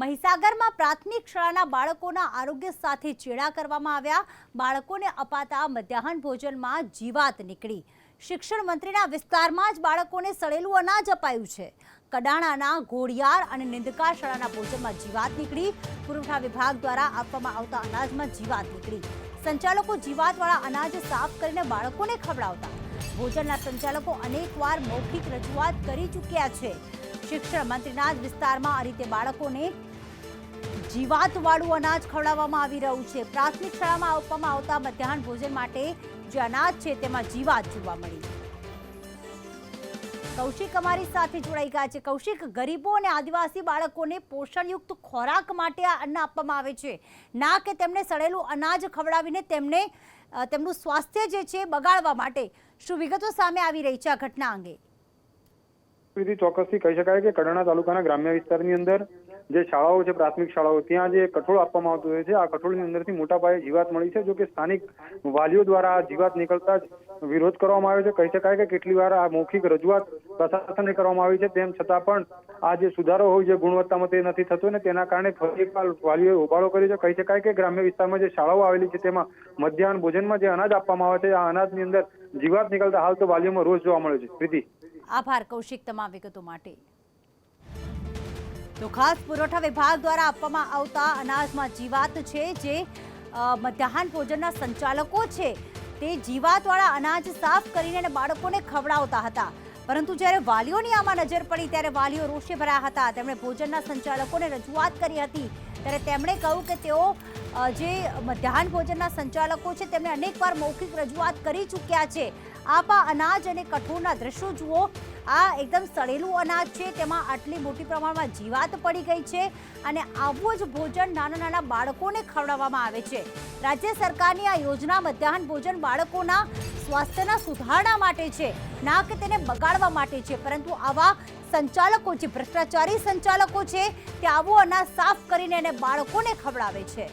મહીસાગરમાં પ્રાથમિક શાળાના બાળકોના આરોગ્ય સાથે ચેડા કરવામાં આવ્યા. બાળકોને અપાતા મધ્યાહન ભોજનમાં જીવાત નીકળી. શિક્ષણ મંત્રીના વિસ્તારમાં જ બાળકોને સળેલું અનાજ અપાયું છે. કડાણાના ઘોડિયાર અને નિંદકા શાળાના ભોજનમાં જીવાત નીકળી. પુરવઠા વિભાગ દ્વારા આપવામાં આવતા અનાજમાં જીવાત નીકળી. સંચાલકો જીવાતવાળા અનાજ સાફ કરીને બાળકોને ખવડાવતા. ભોજનના સંચાલકો અનેકવાર મૌખિક રજૂઆત કરી ચૂક્યા છે. શિક્ષણ મંત્રીના જ વિસ્તારમાં આ રીતે બાળકોને જીવાતવાળું અનાજ ખવડાવવામાં આવી રહ્યું છે. પ્રાથમિક શાળામાં આપવામાં આવતા મધ્યાહન ભોજન માટે જે અનાજ છે તેમાં જીવાત જોવા મળી. કૌશિક અમારી સાથે જોડાઈ ગયા છે. કૌશિક, ગરીબો અને આદિવાસી બાળકોને પોષણયુક્ત ખોરાક માટે આ અન્ન આપવામાં આવે છે. ના કે તેમને સડેલું અનાજ ખવડાવીને તેમને તેમનું સ્વાસ્થ્ય જે છે બગાડવા માટે શું વિગતો સામે આવી રહી છે આ ઘટના અંગે. સુધી ચોક્કસથી કહી શકાય કે કડાણા તાલુકાના ગ્રામ્ય વિસ્તારની અંદર જે શાળાઓ છે, પ્રાથમિક શાળાઓ, ત્યાં જે કઠોળ આપવામાં આવતું હોય છે, આ કઠોળની અંદરથી મોટા પાયે જીવાત મળી છે, જો કે સ્થાનિક વાલીઓ દ્વારા આ જીવાત નીકળતા જ વિરોધ કરવામાં આવ્યો છે. કહી શકાય કે કેટલી વાર આ મૌખિક રજૂઆત પ્રશાસને કરવામાં આવી છે, તેમ છતાં પણ આ જે સુધારો હોય છે, ગુણવત્તામાં તે નથી થતો ને તેના કારણે ફરી એકવાર વાલીઓએ હોબાળો કર્યો છે. કહી શકાય કે ગ્રામ્ય વિસ્તારમાં જે શાળાઓ આવેલી છે, તેમાં મધ્યાહન ભોજનમાં જે અનાજ આપવામાં આવે છે, આ અનાજની અંદર જીવાત નીકળતા હાલ તો વાલીઓમાં રોષ જોવા મળે છે. પ્રીતિ. આભાર કૌશિક તમામ વિગતો માટે. તો ખાસ પુરવઠા વિભાગ દ્વારા આપવામાં આવતા અનાજમાં જીવાત છે જે મધ્યાહન ભોજનના સંચાલકો છે તે જીવાતવાળા અનાજ સાફ કરીને બાળકોને ખવડાવતા હતા. પરંતુ જ્યારે વાલીઓની આમાં નજર પડી ત્યારે વાલીઓ રોષે ભરાયા હતા. તેમણે ભોજનના સંચાલકોને રજૂઆત કરી હતી. ત્યારે તેમણે કહ્યું કે તેઓ જે મધ્યાહન ભોજનના સંચાલકો છે તેમણે અનેકવાર મૌખિક રજૂઆત કરી ચૂક્યા છે. આપા અનાજ અને કઠોળના દ્રશ્યો જુઓ. આ એકદમ સડેલું અનાજ છે, તેમાં આટલી મોટી પ્રમાણમાં જીવાત પડી ગઈ છે અને આવું જ ભોજન નાના નાના બાળકોને ખવડાવવામાં આવે છે. રાજ્ય સરકારની આ યોજના મધ્યાહન ભોજન બાળકોના સ્વાસ્થ્યના સુધારણા માટે છે, ના કે તેને બગાડવા માટે છે. પરંતુ આવા સંચાલકો જે ભ્રષ્ટાચારી સંચાલકો છે, તે આવું અનાજ સાફ કરીને એને બાળકોને ખવડાવે છે.